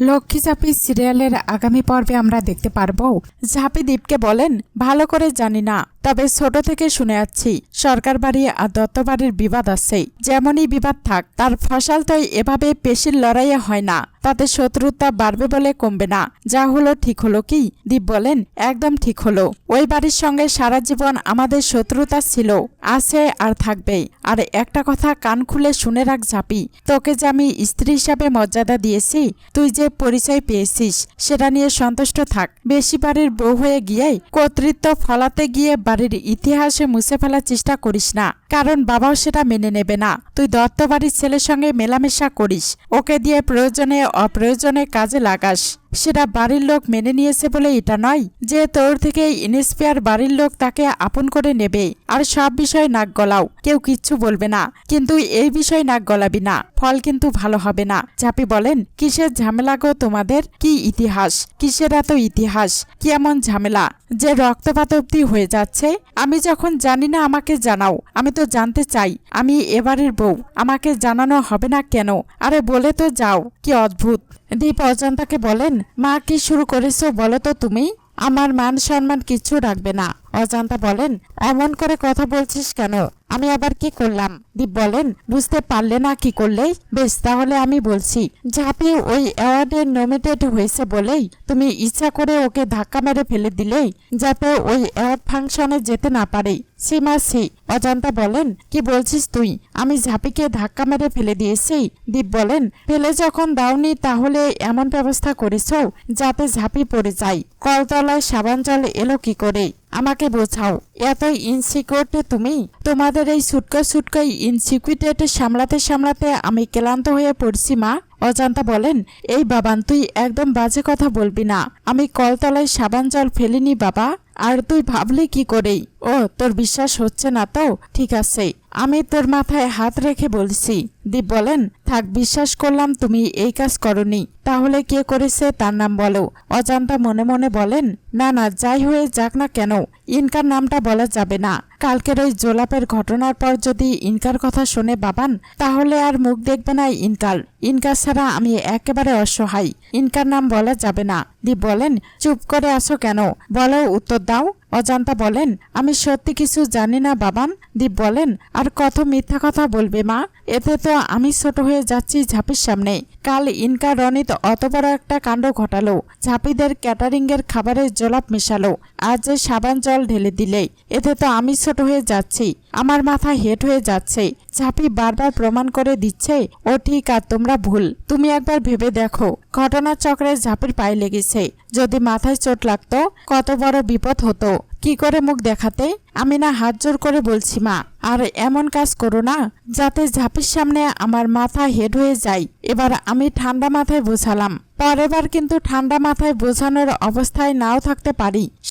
লক্ষ্মী চাপি সিরিয়ালের আগামী পর্বে আমরা দেখতে পারব। ঝাঁপি দ্বীপকে বলেন, ভালো করে জানি না। তবে ছোট থেকে শুনে যাচ্ছি সরকার বাড়ি আর দত্ত বাড়ির বিবাদ আছে। যেমনই বিবাদ থাক, তার ফসল তো এভাবে পেশির লড়াইয়ে হয় না। তাতে শত্রুতা বাড়বে বলে কমবে না। যা হলো ঠিক হলো কি? দীপ বলেন, একদম ঠিক হলো। ওই বাড়ির সঙ্গে সারা জীবন আমাদের শত্রুতা ছিল, আছে আর থাকবে। আর একটা কথা কান খুলে শুনে রাখ ঝাঁপি, তোকে যে আমি স্ত্রী হিসাবে মর্যাদা দিয়েছি, তুই যে পরিচয় পেয়েছিস, সেটা নিয়ে সন্তুষ্ট থাক। বেশি বাড়ির বউ হয়ে গিয়ে কর্তৃত্ব ফলাতে গিয়ে বাড়ির ইতিহাসে মুছে ফেলার চেষ্টা করিস না, কারণ বাবাও সেটা মেনে নেবে না। তুই দত্ত বাড়ির ছেলের সঙ্গে মেলামেশা করিস, ওকে দিয়ে প্রয়োজনে অপ্রয়োজনে কাজে লাগাস। সেটা বাড়ির লোক মেনে নিয়েছে বলে এটা নয় যে তোর থেকে ইনস্পিয়ার বাড়ির লোক তাকে আপন করে নেবে। আর সব বিষয়ে নাক গলাও। কেউ কিচ্ছু বলবে না। কিন্তু এই বিষয়ে নাক গলাবি না। ফল কিন্তু ভালো হবে না। ঝাপি বলেন, কিসের ঝামেলা গো তোমাদের? কি ইতিহাস? কিসের এত ইতিহাস? কি এমন ঝামেলা? যে রক্তপাত অব্দি হয়ে যাচ্ছে? আমি যখন জানি না আমাকে জানাও। আমি তো জানতে চাই। আমি এবারের বউ। আমাকে জানানো হবে না কেন? আরে বলে তো যাও। কি অদ্ভুত। দীপ অজন্তাকে বলেন, মা কি শুরু করেছ বলো তো তুমি? আমার মান সম্মান কিছু রাখবে না। অজান্তা বলেন, এমন করে কথা বলছিস কেন? আমি আবার কি করলাম? দীপ বলেন, বুঝতে পারলে না কি করলে বেশ, তাহলে আমি বলছি ঝাঁপি ওই অ্যাওয়ার্ডে নমিনেটেড হয়েছে বলেই তুমি ইচ্ছা করে ওকে ধাক্কা মেরে ফেলে দিলেই, যাতে ওই অ্যাওয়ার্ড ফাংশনে যেতে না পারে। সীমা সি। অজান্তা বলেন, কি বলছিস তুই? আমি ঝাঁপিকে ধাক্কা মেরে ফেলে দিয়েছি। দীপ বলেন, ফেলে যখন দাওনি, তাহলে এমন ব্যবস্থা করেছ যাতে ঝাঁপি পড়ে যায়। কলতলায় সাবান জল এলো কি করে? আমাকে বোঝাও, এত ইনসিকিউরিটি তুমি? তোমাদের এই সুটকা সুটকা ইনসিকিউরিটি সামলাতে সামলাতে আমি ক্লান্ত হয়ে পড়ছি, মা। অজান্তা বলেন, এই বাবান, তুই একদম বাজে কথা বলবি না। আমি কলতলায় সাবান জল ফেলিনি, বাবা। আর তুই ভাবলি কি করেই? ও, তোর বিশ্বাস হচ্ছে না তো? ঠিক আছে। আমি তোর মাথায় হাত রেখে বলছি। দীপ বলেন, থাক, বিশ্বাস করলাম তুমি এই কাজ করনি। তাহলে কে করেছে তার নাম বলো। অজান্তা মনে মনে বলেন, না না, যাই হয়ে যাক না কেন, ইনকার নামটা বলা যাবে না। কালকের ওই জোলাপের ঘটনার পর যদি ইনকার কথা শুনে বাবান, তাহলে আর মুখ দেখবে না ইনকার। ইনকার ছাড়া আমি একেবারে অসহায়। ইনকার নাম বলা যাবে না। দীপ বলেন, চুপ করে আসো কেন? বলো, উত্তর দাও। অজান্তা বলেন, আমি সত্যি কিছু জানি না, বাবান। দীপ বলেন, আর কত মিথ্যা কথা বলবে, মা? এতে তো আমি ছোট হয়ে যাচ্ছি ঝাঁপির সামনে। কাল ইনকা রনিত অত বড় একটা কাণ্ড ঘটালো। ঝাঁপিদের ক্যাটারিং এর খাবারের জলাপ মেশালো। আজ যে সাবান জল ঢেলে দিলে, এতে তো আমি ছোট হয়ে যাচ্ছি। আমার মাথা হেট হয়ে যাচ্ছে। ঝাঁপি বারবার প্রমাণ করে দিচ্ছে, ও ঠিক, আর তোমরা ভুল। তুমি একবার ভেবে দেখো। ঘটনার চক্রে ঝাঁপির পায়ে লেগেছে। যদি মাথায় চোট লাগতো, কত বড় বিপদ হতো। কি করে মুখ দেখাতে? আমি না হাত জোর করে বলছি, মা, আর এমন কাজ করো না, যাতে ঝাঁপির সামনে আমার মাথা হেড হয়ে যায়। এবার আমি ঠান্ডা মাথায় বোঝালাম। পরের বার কিন্তু ঠান্ডা মাথায় বোঝানোর অবস্থায় নাও থাকতে পারি।